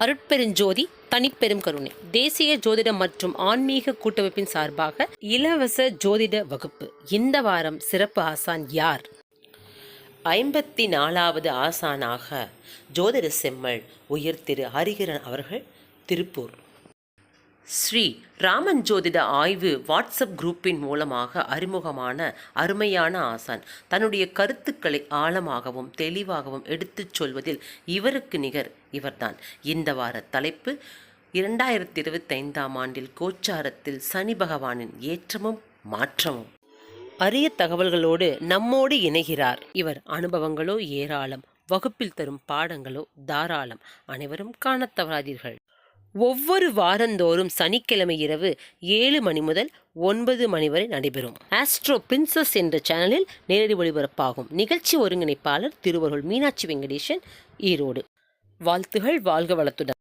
அருட்பெருஞ்சோதி தனிப்பெரும் கருணை. தேசிய ஜோதிட மற்றும் ஆன்மீக கூட்டமைப்பின் சார்பாக இலவச ஜோதிட வகுப்பு. இந்த வாரம் சிறப்பு ஆசான் யார்? ஐம்பத்தி நாலாவது ஆசானாக ஜோதிட செம்மல் உயர் திரு ஹரிகரன் அவர்கள் திருப்பூர். ஸ்ரீ ராமன் ஜோதிட ஆய்வு வாட்ஸ்அப் குரூப்பின் மூலமாக அறிமுகமான அருமையான ஆசான். தன்னுடைய கருத்துக்களை ஆழமாகவும் தெளிவாகவும் எடுத்துச் சொல்வதில் இவருக்கு நிகர் இவர்தான். இந்த வார தலைப்பு இரண்டாயிரத்தி இருபத்தைந்தாம் ஆண்டில் கோச்சாரத்தில் சனி பகவானின் ஏற்றமும் மாற்றமும். அரிய தகவல்களோடு நம்மோடு இணைகிறார். இவர் அனுபவங்களோ ஏராளம் வகுப்பில் தரும் பாடங்களோ தாராளம். அனைவரும் காணத் தவறாதீர்கள். ஒவ்வொரு வாரந்தோறும் சனிக்கிழமை இரவு ஏழு மணி முதல் ஒன்பது மணி வரை நடைபெறும். ஆஸ்ட்ரோ பிரின்சஸ் என்ற சேனலில் நேரடி ஒளிபரப்பாகும். நிகழ்ச்சி ஒருங்கிணைப்பாளர் திருவருள் மீனாட்சி வெங்கடேசன் ஈரோடு. வாழ்த்துகள் வாழ்க வளத்துடன்.